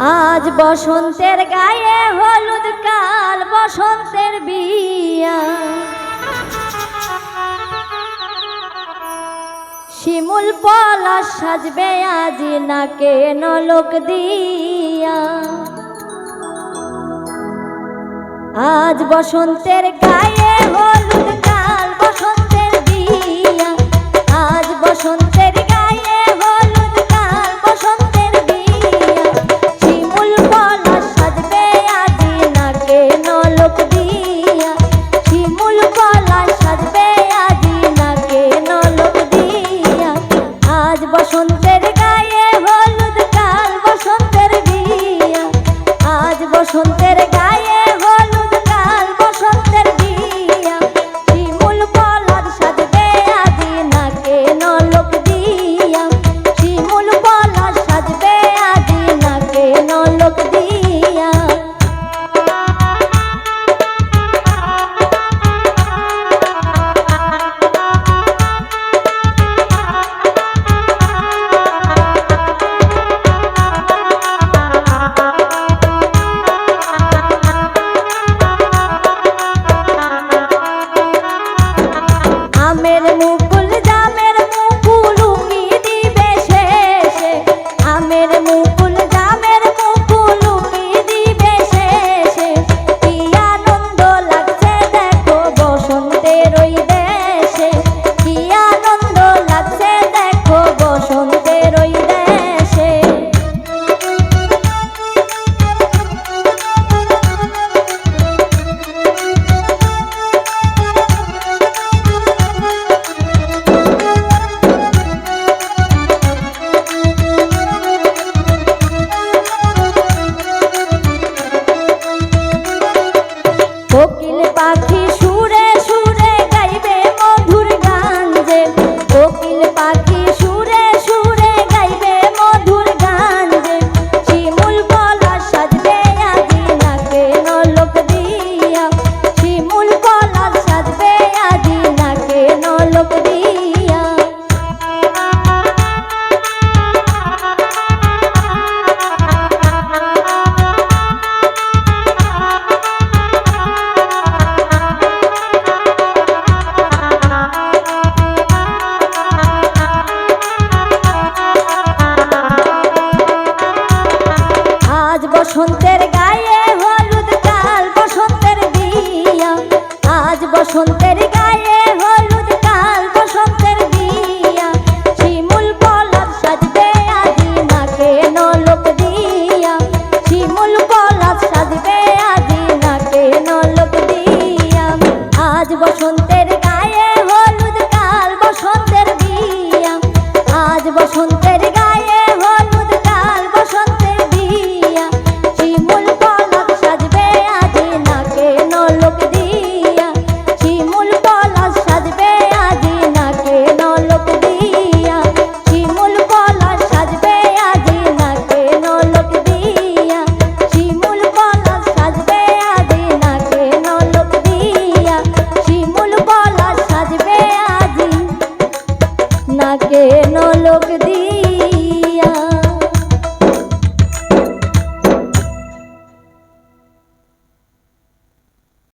আজ বসন্তের গায়ে হলুদ কাল, বসন্তের বিয়া। শিমুল পলাশ সাজবে আজ নাকে লোক দিয়া। আজ বসন্তের গায়ে হলুদ কাল বসন্তে আজ বসন্তের গায়ে হলুদ কাল বসন্তের দিয়া। আজ বসন্তের গায়ে